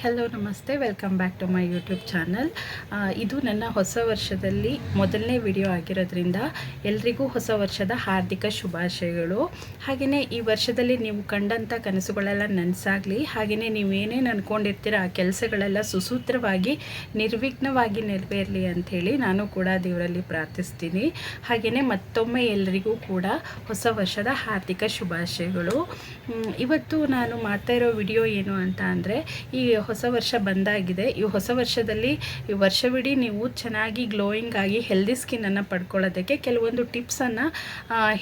Hello, ನಮಸ್ತೆ. Welcome back to my YouTube channel ಇದು ನನ್ನ ಹೊಸ ವರ್ಷದಲ್ಲಿ ಮೊದಲನೇ ವಿಡಿಯೋ ಆಗಿರೋದ್ರಿಂದ ಎಲ್ರಿಗೂ ಹೊಸ ವರ್ಷದ ಹಾರ್ದಿಕ ಶುಭಾಶಯಗಳು. ಹಾಗೆಯೇ ಈ ವರ್ಷದಲ್ಲಿ ನೀವು ಕಂಡಂಥ ಕನಸುಗಳೆಲ್ಲ ನನಸಾಗಲಿ. ಹಾಗೆಯೇ ನೀವು ಏನೇನು ಅಂದ್ಕೊಂಡಿರ್ತೀರ ಆ ಕೆಲಸಗಳೆಲ್ಲ ಸುಸೂತ್ರವಾಗಿ, ನಿರ್ವಿಘ್ನವಾಗಿ ನೆರವೇರಲಿ ಅಂಥೇಳಿ ನಾನು ಕೂಡ ದೇವರಲ್ಲಿ ಪ್ರಾರ್ಥಿಸ್ತೀನಿ. ಹಾಗೆಯೇ ಮತ್ತೊಮ್ಮೆ ಎಲ್ರಿಗೂ ಕೂಡ ಹೊಸ ವರ್ಷದ ಹಾರ್ದಿಕ ಶುಭಾಶಯಗಳು. ಇವತ್ತು ನಾನು ಮಾಡ್ತಾ ಇರೋ ವಿಡಿಯೋ ಏನು ಅಂತ ಅಂದರೆ, ಈ ಹೊಸ ವರ್ಷ ಬಂದಾಗಿದೆ. ಈ ಹೊಸ ವರ್ಷದಲ್ಲಿ ಈ ವರ್ಷವಿಡೀ ನೀವು ಚೆನ್ನಾಗಿ ಗ್ಲೋಯಿಂಗ್ ಆಗಿ ಹೆಲ್ದಿ ಸ್ಕಿನ್ನನ್ನು ಪಡ್ಕೊಳ್ಳೋದಕ್ಕೆ ಕೆಲವೊಂದು ಟಿಪ್ಸನ್ನು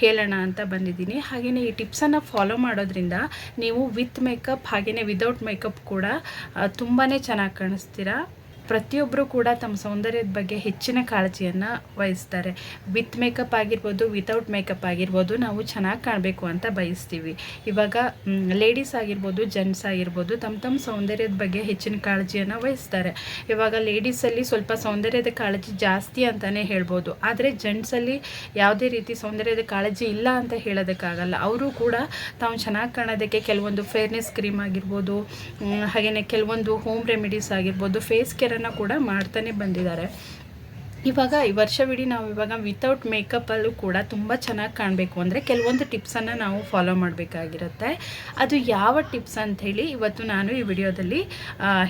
ಹೇಳೋಣ ಅಂತ ಬಂದಿದ್ದೀನಿ. ಹಾಗೆಯೇ ಈ ಟಿಪ್ಸನ್ನು ಫಾಲೋ ಮಾಡೋದ್ರಿಂದ ನೀವು ವಿತ್ ಮೇಕಪ್ ಹಾಗೆಯೇ ವಿದೌಟ್ ಮೇಕಪ್ ಕೂಡ ತುಂಬಾ ಚೆನ್ನಾಗಿ ಕಾಣಿಸ್ತೀರಾ? ಪ್ರತಿಯೊಬ್ಬರು ಕೂಡ ತಮ್ಮ ಸೌಂದರ್ಯದ ಬಗ್ಗೆ ಹೆಚ್ಚಿನ ಕಾಳಜಿಯನ್ನು ವಹಿಸ್ತಾರೆ. ವಿತ್ ಮೇಕಪ್ ಆಗಿರ್ಬೋದು ವಿತೌಟ್ ಮೇಕಪ್ ಆಗಿರ್ಬೋದು ನಾವು ಚೆನ್ನಾಗಿ ಕಾಣಬೇಕು ಅಂತ ಬಯಸ್ತೀವಿ. ಇವಾಗ ಲೇಡೀಸ್ ಆಗಿರ್ಬೋದು ಜೆಂಟ್ಸ್ ಆಗಿರ್ಬೋದು ತಮ್ಮ ತಮ್ಮ ಸೌಂದರ್ಯದ ಬಗ್ಗೆ ಹೆಚ್ಚಿನ ಕಾಳಜಿಯನ್ನು ವಹಿಸ್ತಾರೆ. ಇವಾಗ ಲೇಡೀಸಲ್ಲಿ ಸ್ವಲ್ಪ ಸೌಂದರ್ಯದ ಕಾಳಜಿ ಜಾಸ್ತಿ ಅಂತಲೇ ಹೇಳ್ಬೋದು. ಆದರೆ ಜೆಂಟ್ಸಲ್ಲಿ ಯಾವುದೇ ರೀತಿ ಸೌಂದರ್ಯದ ಕಾಳಜಿ ಇಲ್ಲ ಅಂತ ಹೇಳೋದಕ್ಕಾಗಲ್ಲ. ಅವರು ಕೂಡ ತಾವು ಚೆನ್ನಾಗಿ ಕಾಣೋದಕ್ಕೆ ಕೆಲವೊಂದು ಫೇರ್ನೆಸ್ ಕ್ರೀಮ್ ಆಗಿರ್ಬೋದು ಹಾಗೆಯೇ ಕೆಲವೊಂದು ಹೋಮ್ ರೆಮಿಡೀಸ್ ಆಗಿರ್ಬೋದು ಫೇಸ್ ಕೂಡ ಮಾಡ್ತಾನೆ ಬಂದಿದ್ದಾರೆ. ಇವಾಗ ಈ ವರ್ಷವಿಡೀ ನಾವು ಇವಾಗ ವಿತೌಟ್ ಮೇಕಪ್ಪಲ್ಲೂ ಕೂಡ ತುಂಬ ಚೆನ್ನಾಗಿ ಕಾಣಬೇಕು. ಅಂದರೆ ಕೆಲವೊಂದು ಟಿಪ್ಸನ್ನು ನಾವು ಫಾಲೋ ಮಾಡಬೇಕಾಗಿರುತ್ತೆ. ಅದು ಯಾವ ಟಿಪ್ಸ್ ಅಂಥೇಳಿ ಇವತ್ತು ನಾನು ಈ ವಿಡಿಯೋದಲ್ಲಿ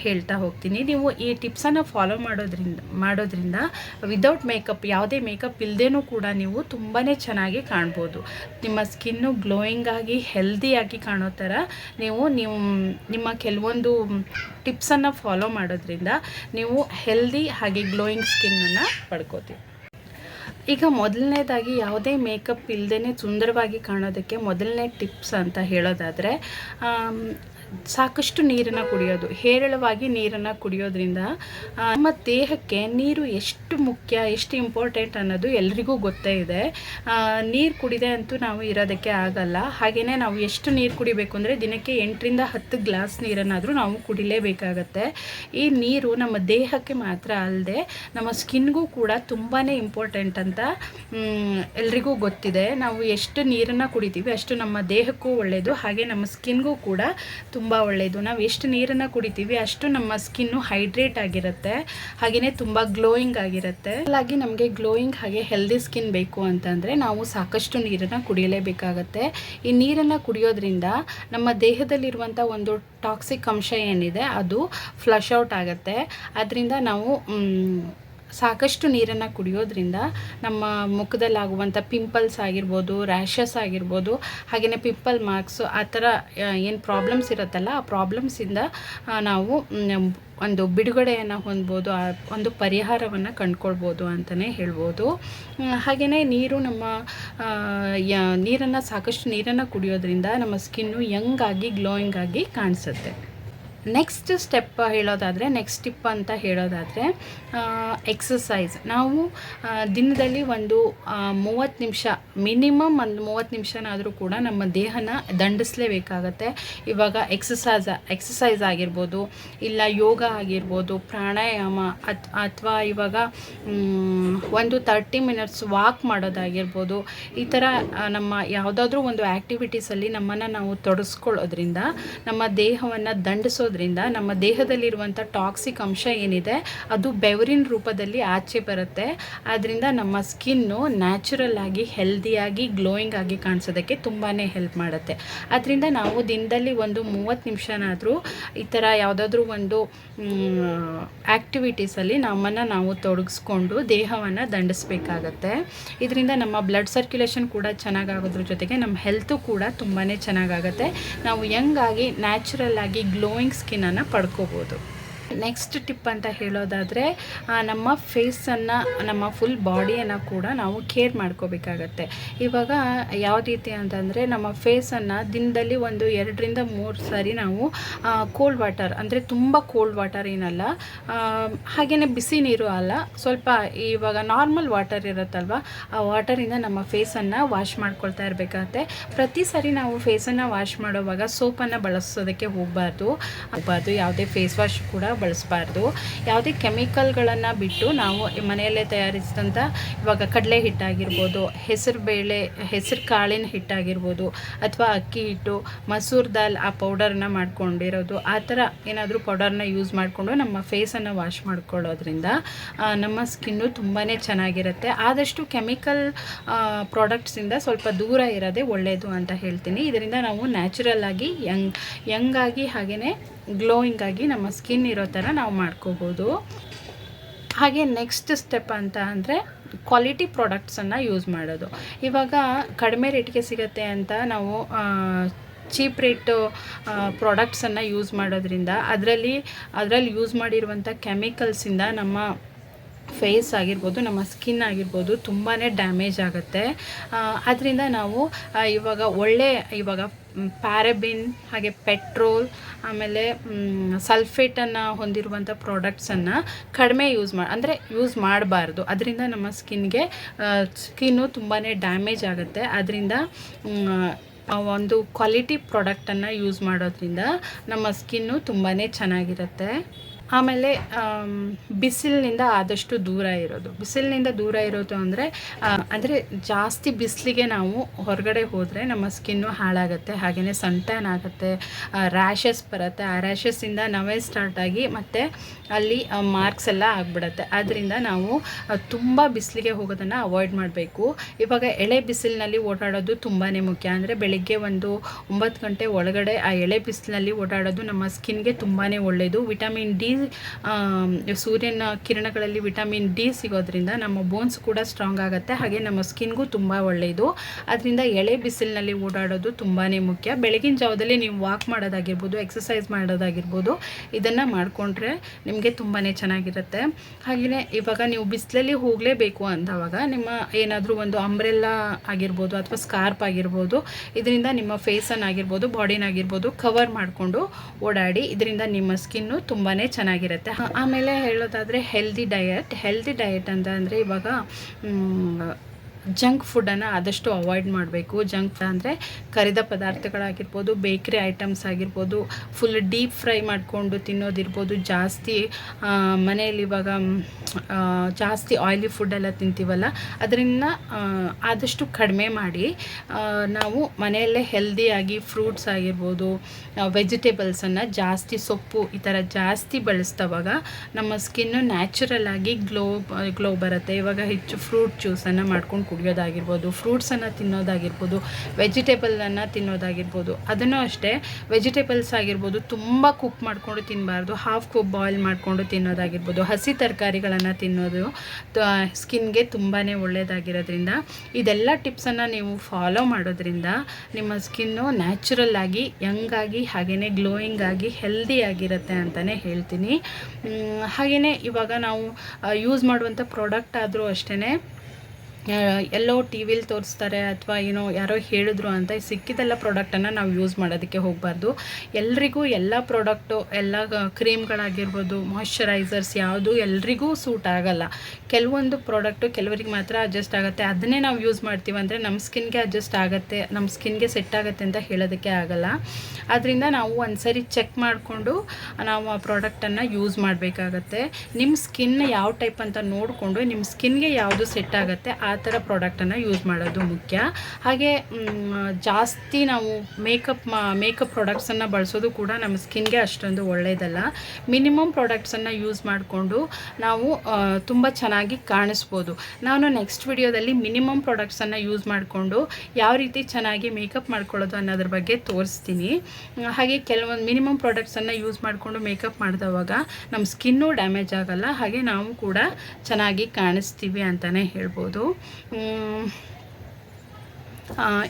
ಹೇಳ್ತಾ ಹೋಗ್ತೀನಿ. ನೀವು ಈ ಟಿಪ್ಸನ್ನು ಫಾಲೋ ಮಾಡೋದ್ರಿಂದ ಮಾಡೋದ್ರಿಂದ ವಿತೌಟ್ ಮೇಕಪ್ ಯಾವುದೇ ಮೇಕಪ್ ಇಲ್ಲದೇನೂ ಕೂಡ ನೀವು ತುಂಬಾ ಚೆನ್ನಾಗಿ ಕಾಣ್ಬೋದು. ನಿಮ್ಮ ಸ್ಕಿನ್ನು ಗ್ಲೋಯಿಂಗ್ ಆಗಿ ಹೆಲ್ದಿಯಾಗಿ ಕಾಣೋ ಥರ ನೀವು ನೀವು ನಿಮ್ಮ ಕೆಲವೊಂದು ಟಿಪ್ಸನ್ನು ಫಾಲೋ ಮಾಡೋದ್ರಿಂದ ನೀವು ಹೆಲ್ದಿ ಹಾಗೆ ಗ್ಲೋಯಿಂಗ್ ಸ್ಕಿನ್ನನ್ನು Parcote. ಈಗ ಮೊದಲನೇದಾಗಿ ಯಾವುದೇ ಮೇಕಪ್ ಇಲ್ಲದೇ ಸುಂದರವಾಗಿ ಕಾಣೋದಕ್ಕೆ ಮೊದಲನೇ ಟಿಪ್ಸ್ ಅಂತ ಹೇಳೋದಾದರೆ ಸಾಕಷ್ಟು ನೀರನ್ನು ಕುಡಿಯೋದು. ಹೇರಳವಾಗಿ ನೀರನ್ನು ಕುಡಿಯೋದ್ರಿಂದ ನಮ್ಮ ದೇಹಕ್ಕೆ ನೀರು ಎಷ್ಟು ಮುಖ್ಯ, ಎಷ್ಟು ಇಂಪಾರ್ಟೆಂಟ್ ಅನ್ನೋದು ಎಲ್ರಿಗೂ ಗೊತ್ತೇ ಇದೆ. ನೀರು ಕುಡಿದೆ ಅಂತೂ ನಾವು ಇರೋದಕ್ಕೆ ಆಗಲ್ಲ. ಹಾಗೆಯೇ ನಾವು ಎಷ್ಟು ನೀರು ಕುಡಿಬೇಕು ಅಂದರೆ ದಿನಕ್ಕೆ ಎಂಟರಿಂದ ಹತ್ತು ಗ್ಲಾಸ್ ನೀರನ್ನಾದರೂ ನಾವು ಕುಡಿಲೇಬೇಕಾಗತ್ತೆ. ಈ ನೀರು ನಮ್ಮ ದೇಹಕ್ಕೆ ಮಾತ್ರ ಅಲ್ಲದೆ ನಮ್ಮ ಸ್ಕಿನ್ಗೂ ಕೂಡ ತುಂಬಾ ಇಂಪಾರ್ಟೆಂಟ್ ಅಂತ ಮ್, ಎಲ್ರಿಗೂ ಗೊತ್ತಿದೆ. ನಾವು ಎಷ್ಟು ನೀರನ್ನು ಕುಡಿತೀವಿ ಅಷ್ಟು ನಮ್ಮ ದೇಹಕ್ಕೂ ಒಳ್ಳೆಯದು ಹಾಗೆ ನಮ್ಮ ಸ್ಕಿನ್ಗೂ ಕೂಡ ತುಂಬ ಒಳ್ಳೆಯದು ನಾವು ಎಷ್ಟು ನೀರನ್ನು ಕುಡಿತೀವಿ ಅಷ್ಟು ನಮ್ಮ ಸ್ಕಿನ್ನು ಹೈಡ್ರೇಟ್ ಆಗಿರುತ್ತೆ ಹಾಗೆಯೇ ತುಂಬ ಗ್ಲೋಯಿಂಗ್ ಆಗಿರುತ್ತೆ. ಹಾಗಾಗಿ ನಮಗೆ ಗ್ಲೋಯಿಂಗ್ ಹಾಗೆ ಹೆಲ್ದಿ ಸ್ಕಿನ್ ಬೇಕು ಅಂತಂದರೆ ನಾವು ಸಾಕಷ್ಟು ನೀರನ್ನು ಕುಡಿಯಲೇಬೇಕಾಗತ್ತೆ. ಈ ನೀರನ್ನು ಕುಡಿಯೋದ್ರಿಂದ ನಮ್ಮ ದೇಹದಲ್ಲಿರುವಂಥ ಒಂದು ಟಾಕ್ಸಿಕ್ ಅಂಶ ಏನಿದೆ ಅದು ಫ್ಲಶ್ ಔಟ್ ಆಗುತ್ತೆ. ಅದರಿಂದ ನಾವು ಸಾಕಷ್ಟು ನೀರನ್ನು ಕುಡಿಯೋದ್ರಿಂದ ನಮ್ಮ ಮುಖದಲ್ಲಾಗುವಂಥ ಪಿಂಪಲ್ಸ್ ಆಗಿರ್ಬೋದು ರ್ಯಾಷಸ್ ಆಗಿರ್ಬೋದು ಹಾಗೆಯೇ ಪಿಂಪಲ್ ಮಾರ್ಕ್ಸು ಆ ಥರ ಏನು ಪ್ರಾಬ್ಲಮ್ಸ್ ಇರುತ್ತಲ್ಲ, ಆ ಪ್ರಾಬ್ಲಮ್ಸಿಂದ ನಾವು ಒಂದು ಬಿಡುಗಡೆಯನ್ನು ಹೊಂದ್ಬೋದು, ಆ, ಒಂದು ಪರಿಹಾರವನ್ನು ಕಂಡುಕೊಳ್ಬೋದು ಅಂತಲೇ ಹೇಳ್ಬೋದು. ಹಾಗೆಯೇ ನೀರು ನಮ್ಮ ನೀರನ್ನು ಸಾಕಷ್ಟು ನೀರನ್ನು ಕುಡಿಯೋದ್ರಿಂದ ನಮ್ಮ ಸ್ಕಿನ್ನು ಗ್ಲೋಯಿಂಗ್ ಆಗಿ ಕಾಣಿಸುತ್ತೆ. ನೆಕ್ಸ್ಟ್ ಸ್ಟೆಪ್ ಹೇಳೋದಾದರೆ ನೆಕ್ಸ್ಟ್ ಟಿಪ್ ಅಂತ ಹೇಳೋದಾದರೆ ಎಕ್ಸಸೈಸ್ ನಾವು ದಿನದಲ್ಲಿ ಒಂದು ಮೂವತ್ತು ನಿಮಿಷ ಮಿನಿಮಮ್ ಒಂದು ಮೂವತ್ತು ನಿಮಿಷನಾದರೂ ಕೂಡ ನಮ್ಮ ದೇಹನ ದಂಡಿಸ್ಲೇಬೇಕಾಗತ್ತೆ. ಇವಾಗ ಎಕ್ಸಸೈಸ್ ಎಕ್ಸಸೈಸ್ ಆಗಿರ್ಬೋದು, ಇಲ್ಲ ಯೋಗ ಆಗಿರ್ಬೋದು, ಪ್ರಾಣಾಯಾಮ ಅತ್, ಅಥವಾ ಇವಾಗ ಒಂದು ತರ್ಟಿ ಮಿನಿಟ್ಸ್ ವಾಕ್ ಮಾಡೋದಾಗಿರ್ಬೋದು, ಈ ಥರ ನಮ್ಮ ಯಾವುದಾದ್ರೂ ಒಂದು ಆ್ಯಕ್ಟಿವಿಟೀಸಲ್ಲಿ ನಮ್ಮನ್ನು ನಾವು ತೊಡಸ್ಕೊಳ್ಳೋದ್ರಿಂದ ನಮ್ಮ ದೇಹವನ್ನು ದಂಡಿಸೋದ್ರಿಂದ ನಮ್ಮ ದೇಹದಲ್ಲಿರುವಂಥ ಟಾಕ್ಸಿಕ್ ಅಂಶ ಏನಿದೆ, ಅದು ಬೆವರಿನ ರೂಪದಲ್ಲಿ ಆಚೆ ಬರುತ್ತೆ. ಆದ್ದರಿಂದ ನಮ್ಮ ಸ್ಕಿನ್ನು ನ್ಯಾಚುರಲ್ ಆಗಿ ಹೆಲ್ದಿಯಾಗಿ ಗ್ಲೋಯಿಂಗ್ ಆಗಿ ಕಾಣಿಸೋದಕ್ಕೆ ತುಂಬಾ ಹೆಲ್ಪ್ ಮಾಡುತ್ತೆ. ಅದರಿಂದ ನಾವು ದಿನದಲ್ಲಿ ಒಂದು ಮೂವತ್ತು ನಿಮಿಷನಾದರೂ ಈ ಥರ ಯಾವುದಾದ್ರೂ ಒಂದು ಆ್ಯಕ್ಟಿವಿಟೀಸಲ್ಲಿ ನಮ್ಮನ್ನು ನಾವು ತೊಡಗಿಸ್ಕೊಂಡು ದೇಹವನ್ನು ದಂಡಿಸ್ಬೇಕಾಗತ್ತೆ. ಇದರಿಂದ ನಮ್ಮ ಬ್ಲಡ್ ಸರ್ಕ್ಯುಲೇಷನ್ ಕೂಡ ಚೆನ್ನಾಗಾಗೋದ್ರ ಜೊತೆಗೆ ನಮ್ಮ ಹೆಲ್ತು ಕೂಡ ತುಂಬಾ ಚೆನ್ನಾಗಾಗತ್ತೆ. ನಾವು ಯಂಗಾಗಿ ನ್ಯಾಚುರಲ್ ಆಗಿ ಗ್ಲೋಯಿಂಗ್ ಸ್ಕಿನ್ನನ್ನು ಪಡ್ಕೋಬೋದು. ನೆಕ್ಸ್ಟ್ ಟಿಪ್ ಅಂತ ಹೇಳೋದಾದರೆ ನಮ್ಮ ಫೇಸನ್ನು ನಮ್ಮ ಫುಲ್ ಬಾಡಿಯನ್ನು ಕೂಡ ನಾವು ಕೇರ್ ಮಾಡ್ಕೋಬೇಕಾಗತ್ತೆ. ಇವಾಗ ಯಾವ ರೀತಿ ಅಂತಂದರೆ, ನಮ್ಮ ಫೇಸನ್ನು ದಿನದಲ್ಲಿ ಒಂದು ಎರಡರಿಂದ ಮೂರು ಸಾರಿ ನಾವು ಕೋಲ್ಡ್ ವಾಟರ್ ಅಂದರೆ ತುಂಬ ಕೋಲ್ಡ್ ವಾಟರ್ ಏನಲ್ಲ ಹಾಗೆಯೇ ಬಿಸಿ ನೀರು ಅಲ್ಲ, ಸ್ವಲ್ಪ ಇವಾಗ ನಾರ್ಮಲ್ ವಾಟರ್ ಇರುತ್ತಲ್ವ, ಆ ವಾಟರಿಂದ ನಮ್ಮ ಫೇಸನ್ನು ವಾಶ್ ಮಾಡ್ಕೊಳ್ತಾ ಇರಬೇಕಾಗತ್ತೆ. ಪ್ರತಿ ಸಾರಿ ನಾವು ಫೇಸನ್ನು ವಾಶ್ ಮಾಡೋವಾಗ ಸೋಪನ್ನು ಬಳಸೋದಕ್ಕೆ ಹೋಗಬಾರ್ದು. ಹೋಗಬಾರ್ದು, ಯಾವುದೇ ಫೇಸ್ ವಾಶ್ ಕೂಡ ಬಳಸಬಾರ್ದು. ಯಾವುದೇ ಕೆಮಿಕಲ್ಗಳನ್ನು ಬಿಟ್ಟು ನಾವು ಮನೆಯಲ್ಲೇ ತಯಾರಿಸಿದಂಥ ಇವಾಗ ಕಡಲೆ ಹಿಟ್ಟಾಗಿರ್ಬೋದು, ಹೆಸರು ಬೇಳೆ, ಹೆಸರು ಕಾಳಿನ ಹಿಟ್ಟಾಗಿರ್ಬೋದು, ಅಥವಾ ಅಕ್ಕಿ ಹಿಟ್ಟು, ಮಸೂರ್ ದಾಲ್ ಆ ಪೌಡರ್ನ ಮಾಡ್ಕೊಂಡಿರೋದು. ಆ ಥರ ಏನಾದರೂ ಪೌಡರ್ನ ಯೂಸ್ ಮಾಡಿಕೊಂಡು ನಮ್ಮ ಫೇಸನ್ನು ವಾಶ್ ಮಾಡ್ಕೊಳ್ಳೋದ್ರಿಂದ ನಮ್ಮ ಸ್ಕಿನ್ನು ತುಂಬಾ ಚೆನ್ನಾಗಿರುತ್ತೆ. ಆದಷ್ಟು ಕೆಮಿಕಲ್ ಪ್ರಾಡಕ್ಟ್ಸಿಂದ ಸ್ವಲ್ಪ ದೂರ ಇರೋದೇ ಒಳ್ಳೆಯದು ಅಂತ ಹೇಳ್ತೀನಿ. ಇದರಿಂದ ನಾವು ನ್ಯಾಚುರಲ್ ಆಗಿ ಯಂಗ್ ಯಂಗಾಗಿ ಹಾಗೆಯೇ ಗ್ಲೋಯಿಂಗ್ ಆಗಿ ನಮ್ಮ ಸ್ಕಿನ್ ಇರೋ ಥರ ನಾವು ಮಾಡ್ಕೋಬೋದು. ಹಾಗೆ ನೆಕ್ಸ್ಟ್ ಸ್ಟೆಪ್ ಅಂತ ಅಂದರೆ ಕ್ವಾಲಿಟಿ ಪ್ರಾಡಕ್ಟ್ಸನ್ನು ಯೂಸ್ ಮಾಡೋದು. ಇವಾಗ ಕಡಿಮೆ ರೇಟ್ಗೆ ಸಿಗುತ್ತೆ ಅಂತ ನಾವು ಚೀಪ್ ರೇಟು ಪ್ರಾಡಕ್ಟ್ಸನ್ನು ಯೂಸ್ ಮಾಡೋದ್ರಿಂದ ಅದರಲ್ಲಿ ಅದರಲ್ಲಿ ಯೂಸ್ ಮಾಡಿರುವಂಥ ಕೆಮಿಕಲ್ಸಿಂದ ನಮ್ಮ ಫೇಸ್ ಆಗಿರ್ಬೋದು, ನಮ್ಮ ಸ್ಕಿನ್ ಆಗಿರ್ಬೋದು ತುಂಬಾ ಡ್ಯಾಮೇಜ್ ಆಗುತ್ತೆ. ಅದರಿಂದ ನಾವು ಇವಾಗ ಒಳ್ಳೆ, ಇವಾಗ ಪ್ಯಾರಬಿನ್, ಹಾಗೆ ಪೆಟ್ರೋಲ್, ಆಮೇಲೆ ಸಲ್ಫೇಟನ್ನು ಹೊಂದಿರುವಂಥ ಪ್ರಾಡಕ್ಟ್ಸನ್ನು ಕಡಿಮೆ ಯೂಸ್ ಮಾಡಿ ಅಂದರೆ ಯೂಸ್ ಮಾಡಬಾರ್ದು. ಅದರಿಂದ ನಮ್ಮ ಸ್ಕಿನ್ಗೆ ಸ್ಕಿನ್ನು ತುಂಬಾ ಡ್ಯಾಮೇಜ್ ಆಗುತ್ತೆ. ಅದರಿಂದ ಒಂದು ಕ್ವಾಲಿಟಿ ಪ್ರಾಡಕ್ಟನ್ನು ಯೂಸ್ ಮಾಡೋದ್ರಿಂದ ನಮ್ಮ ಸ್ಕಿನ್ನು ತುಂಬಾ ಚೆನ್ನಾಗಿರುತ್ತೆ. ಆಮೇಲೆ ಆಮ್, ಬಿಸಿಲಿನಿಂದ ಆದಷ್ಟು ದೂರ ಇರೋದು. ಬಿಸಿಲಿನಿಂದ ದೂರ ಇರೋದು ಅಂದರೆ ಅಂದರೆ ಜಾಸ್ತಿ ಬಿಸಿಲಿಗೆ ನಾವು ಹೊರಗಡೆ ಹೋದರೆ ನಮ್ಮ ಸ್ಕಿನ್ನು ಹಾಳಾಗುತ್ತೆ ಹಾಗೆಯೇ ಸನ್ಟ್ಯಾನ್ ಆಗುತ್ತೆ ರ್ಯಾಷಸ್ ಬರುತ್ತೆ. ಆ ರ್ಯಾಷಸ್ಸಿಂದ ನಾವೇ ಸ್ಟಾರ್ಟ್ ಆಗಿ ಮತ್ತು ಅಲ್ಲಿ ಮಾರ್ಕ್ಸ್ ಎಲ್ಲ ಆಗಿಬಿಡತ್ತೆ. ಆದ್ದರಿಂದ ನಾವು ತುಂಬ ಬಿಸಿಲಿಗೆ ಹೋಗೋದನ್ನು ಅವಾಯ್ಡ್ ಮಾಡಬೇಕು. ಇವಾಗ ಎಳೆ ಬಿಸಿಲಿನಲ್ಲಿ ಓಡಾಡೋದು ತುಂಬಾ ಮುಖ್ಯ. ಅಂದರೆ ಬೆಳಿಗ್ಗೆ ಒಂದು ಒಂಬತ್ತು ಗಂಟೆ ಒಳಗಡೆ ಆ ಎಳೆ ಬಿಸಿಲಿನಲ್ಲಿ ಓಡಾಡೋದು ನಮ್ಮ ಸ್ಕಿನ್ಗೆ ತುಂಬಾ ಒಳ್ಳೆಯದು ವಿಟಮಿನ್ ಡಿ ಸೂರ್ಯನ ಕಿರಣಗಳಲ್ಲಿ ವಿಟಮಿನ್ ಡಿ ಸಿಗೋದ್ರಿಂದ ನಮ್ಮ ಬೋನ್ಸ್ ಕೂಡ ಸ್ಟ್ರಾಂಗ್ ಆಗುತ್ತೆ. ಹಾಗೆ ನಮ್ಮ ಸ್ಕಿನ್ಗೂ ತುಂಬ ಒಳ್ಳೆಯದು ಅದರಿಂದ ಎಳೆ ಬಿಸಿಲಿನಲ್ಲಿ ಓಡಾಡೋದು ತುಂಬಾ ಮುಖ್ಯ. ಬೆಳಗಿನ ಜಾವದಲ್ಲಿ ನೀವು ವಾಕ್ ಮಾಡೋದಾಗಿರ್ಬೋದು ಎಕ್ಸಸೈಸ್ ಮಾಡೋದಾಗಿರ್ಬೋದು, ಇದನ್ನು ಮಾಡಿಕೊಂಡ್ರೆ ನಿಮಗೆ ತುಂಬಾ ಚೆನ್ನಾಗಿರುತ್ತೆ. ಹಾಗೆಯೇ ಇವಾಗ ನೀವು ಬಿಸಿಲಲ್ಲಿ ಹೋಗಲೇಬೇಕು ಅಂದವಾಗ ನಿಮ್ಮ ಏನಾದರೂ ಒಂದು ಅಂಬ್ರೆಲ್ಲಾ ಆಗಿರ್ಬೋದು ಅಥವಾ ಸ್ಕಾರ್ಪ್ ಆಗಿರ್ಬೋದು, ಇದರಿಂದ ನಿಮ್ಮ ಫೇಸನ್ನು ಆಗಿರ್ಬೋದು ಬಾಡಿನಾಗಿರ್ಬೋದು ಕವರ್ ಮಾಡಿಕೊಂಡು ಓಡಾಡಿ, ಇದರಿಂದ ನಿಮ್ಮ ಸ್ಕಿನ್ನು ತುಂಬಾ ಚೆನ್ನಾಗಿರುತ್ತೆ. ಆಮೇಲೆ ಹೇಳೋದಾದರೆ ಹೆಲ್ದಿ ಡಯಟ್ ಹೆಲ್ದಿ ಡಯಟ್ ಅಂತ ಅಂದರೆ ಇವಾಗ ಜಂಕ್ ಫುಡ್ಡನ್ನು ಆದಷ್ಟು ಅವಾಯ್ಡ್ ಮಾಡಬೇಕು. ಜಂಕ್ ಅಂದರೆ ಕರಿದ ಪದಾರ್ಥಗಳಾಗಿರ್ಬೋದು, ಬೇಕ್ರಿ ಐಟಮ್ಸ್ ಆಗಿರ್ಬೋದು ಫುಲ್ ಡೀಪ್ ಫ್ರೈ ಮಾಡಿಕೊಂಡು ತಿನ್ನೋದಿರ್ಬೋದು. ಜಾಸ್ತಿ ಮನೆಯಲ್ಲಿ ಇವಾಗ ಜಾಸ್ತಿ ಆಯ್ಲಿ ಫುಡ್ಡೆಲ್ಲ ತಿಂತೀವಲ್ಲ, ಅದರಿಂದ ಆದಷ್ಟು ಕಡಿಮೆ ಮಾಡಿ ನಾವು ಮನೆಯಲ್ಲೇ ಹೆಲ್ದಿಯಾಗಿ ಫ್ರೂಟ್ಸ್ ಆಗಿರ್ಬೋದು ವೆಜಿಟೇಬಲ್ಸನ್ನು ಜಾಸ್ತಿ ಸೊಪ್ಪು ಈ ಥರ ಜಾಸ್ತಿ ಬಳಸ್ತವಾಗ ನಮ್ಮ ಸ್ಕಿನ್ನು ನ್ಯಾಚುರಲ್ ಆಗಿ ಗ್ಲೋ ಗ್ಲೋ ಬರುತ್ತೆ. ಇವಾಗ ಹೆಚ್ಚು ಫ್ರೂಟ್ ಜ್ಯೂಸನ್ನು ಮಾಡ್ಕೊಂಡು ಕುಡಿಯೋದಾಗಿರ್ಬೋದು ಫ್ರೂಟ್ಸನ್ನು ತಿನ್ನೋದಾಗಿರ್ಬೋದು ವೆಜಿಟೇಬಲನ್ನು ತಿನ್ನೋದಾಗಿರ್ಬೋದು, ಅದನ್ನು ಅಷ್ಟೇ ವೆಜಿಟೇಬಲ್ಸ್ ಆಗಿರ್ಬೋದು ತುಂಬ ಕುಕ್ ಮಾಡಿಕೊಂಡು ತಿನ್ನಬಾರ್ದು ಹಾಫ್ ಕುಕ್ ಬಾಯ್ಲ್ ಮಾಡಿಕೊಂಡು ತಿನ್ನೋದಾಗಿರ್ಬೋದು, ಹಸಿ ತರಕಾರಿಗಳನ್ನು ತಿನ್ನೋದು ಸ್ಕಿನ್ಗೆ ತುಂಬಾ ಒಳ್ಳೆಯದಾಗಿರೋದ್ರಿಂದ ಇದೆಲ್ಲ ಟಿಪ್ಸನ್ನು ನೀವು ಫಾಲೋ ಮಾಡೋದ್ರಿಂದ ನಿಮ್ಮ ಸ್ಕಿನ್ನು ನ್ಯಾಚುರಲ್ ಆಗಿ ಯಂಗಾಗಿ ಹಾಗೆಯೇ ಗ್ಲೋಯಿಂಗ್ ಆಗಿ ಹೆಲ್ದಿ ಆಗಿರುತ್ತೆ ಅಂತಲೇ ಹೇಳ್ತೀನಿ. ಹಾಗೆಯೇ ಇವಾಗ ನಾವು ಯೂಸ್ ಮಾಡುವಂಥ ಪ್ರಾಡಕ್ಟ್ ಆದರೂ ಅಷ್ಟೇ ಎಲ್ಲೋ ಟಿ ವಿಲಿ ತೋರಿಸ್ತಾರೆ ಅಥವಾ ಏನೋ ಯಾರೋ ಹೇಳಿದ್ರು ಅಂತ ಸಿಕ್ಕಿದೆಲ್ಲ ಪ್ರಾಡಕ್ಟನ್ನು ನಾವು ಯೂಸ್ ಮಾಡೋದಕ್ಕೆ ಹೋಗಬಾರ್ದು. ಎಲ್ರಿಗೂ ಎಲ್ಲ ಪ್ರಾಡಕ್ಟು ಎಲ್ಲ ಕ್ರೀಮ್ಗಳಾಗಿರ್ಬೋದು ಮಾಯ್ಶ್ಚರೈಸರ್ಸ್ ಯಾವುದು ಎಲ್ರಿಗೂ ಸೂಟ್ ಆಗಲ್ಲ. ಕೆಲವೊಂದು ಪ್ರಾಡಕ್ಟು ಕೆಲವರಿಗೆ ಮಾತ್ರ ಅಡ್ಜಸ್ಟ್ ಆಗುತ್ತೆ. ಅದನ್ನೇ ನಾವು ಯೂಸ್ ಮಾಡ್ತೀವಿ ಅಂದರೆ ನಮ್ಮ ಸ್ಕಿನ್ಗೆ ಅಡ್ಜಸ್ಟ್ ಆಗುತ್ತೆ ನಮ್ಮ ಸ್ಕಿನ್ಗೆ ಸೆಟ್ ಆಗುತ್ತೆ ಅಂತ ಹೇಳೋದಕ್ಕೆ ಆಗಲ್ಲ. ಅದರಿಂದ ನಾವು ಒಂದ್ಸರಿ ಚೆಕ್ ಮಾಡಿಕೊಂಡು ನಾವು ಆ ಪ್ರಾಡಕ್ಟನ್ನು ಯೂಸ್ ಮಾಡಬೇಕಾಗತ್ತೆ. ನಿಮ್ಮ ಸ್ಕಿನ್ ಯಾವ ಟೈಪ್ ಅಂತ ನೋಡಿಕೊಂಡು ನಿಮ್ಮ ಸ್ಕಿನ್ಗೆ ಯಾವುದು ಸೆಟ್ ಆಗುತ್ತೆ, ಆ ಥರ ಪ್ರಾಡಕ್ಟನ್ನು ಯೂಸ್ ಮಾಡೋದು ಮುಖ್ಯ. ಹಾಗೆ ಜಾಸ್ತಿ ನಾವು ಮೇಕಪ್ ಮಾ ಮೇಕಪ್ ಪ್ರಾಡಕ್ಟ್ಸನ್ನು ಬಳಸೋದು ಕೂಡ ನಮ್ಮ ಸ್ಕಿನ್ಗೆ ಅಷ್ಟೊಂದು ಒಳ್ಳೆಯದಲ್ಲ ಮಿನಿಮಮ್ ಪ್ರಾಡಕ್ಟ್ಸನ್ನು ಯೂಸ್ ಮಾಡಿಕೊಂಡು ನಾವು ತುಂಬ ಚೆನ್ನಾಗಿ ಕಾಣಿಸ್ಬೋದು. ನಾನು ನೆಕ್ಸ್ಟ್ ವಿಡಿಯೋದಲ್ಲಿ ಮಿನಿಮಮ್ ಪ್ರಾಡಕ್ಟ್ಸನ್ನು ಯೂಸ್ ಮಾಡಿಕೊಂಡು ಯಾವ ರೀತಿ ಚೆನ್ನಾಗಿ ಮೇಕಪ್ ಮಾಡ್ಕೊಳ್ಳೋದು ಅನ್ನೋದ್ರ ಬಗ್ಗೆ ತೋರಿಸ್ತೀನಿ. ಹಾಗೆ ಕೆಲವೊಂದು ಮಿನಿಮಮ್ ಪ್ರಾಡಕ್ಟ್ಸನ್ನು ಯೂಸ್ ಮಾಡಿಕೊಂಡು ಮೇಕಪ್ ಮಾಡಿದವಾಗ ನಮ್ಮ ಸ್ಕಿನ್ನು ಡ್ಯಾಮೇಜ್ ಆಗಲ್ಲ. ಹಾಗೆ ನಾವು ಕೂಡ ಚೆನ್ನಾಗಿ ಕಾಣಿಸ್ತೀವಿ ಅಂತಲೇ ಹೇಳ್ಬೋದು.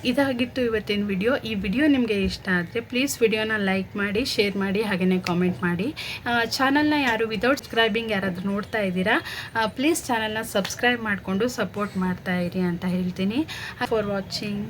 ಇದಾಗಿತ್ತು ಇವತ್ತಿನ ವಿಡಿಯೋ. ಈ ವಿಡಿಯೋ ನಿಮಗೆ ಇಷ್ಟ ಆದರೆ ಪ್ಲೀಸ್ ವಿಡಿಯೋನ ಲೈಕ್ ಮಾಡಿ ಶೇರ್ ಮಾಡಿ ಹಾಗೆಯೇ ಕಾಮೆಂಟ್ ಮಾಡಿ. ಚಾನಲ್ನ ಯಾರು ವಿತೌಟ್ ಸಬ್ಸ್ಕ್ರೈಬಿಂಗ್ ಯಾರಾದರೂ ನೋಡ್ತಾ ಇದ್ದೀರಾ ಪ್ಲೀಸ್ ಚಾನಲ್ನ ಸಬ್ಸ್ಕ್ರೈಬ್ ಮಾಡಿಕೊಂಡು ಸಪೋರ್ಟ್ ಮಾಡ್ತಾ ಇರಿ ಅಂತ ಹೇಳ್ತೀನಿ. For watching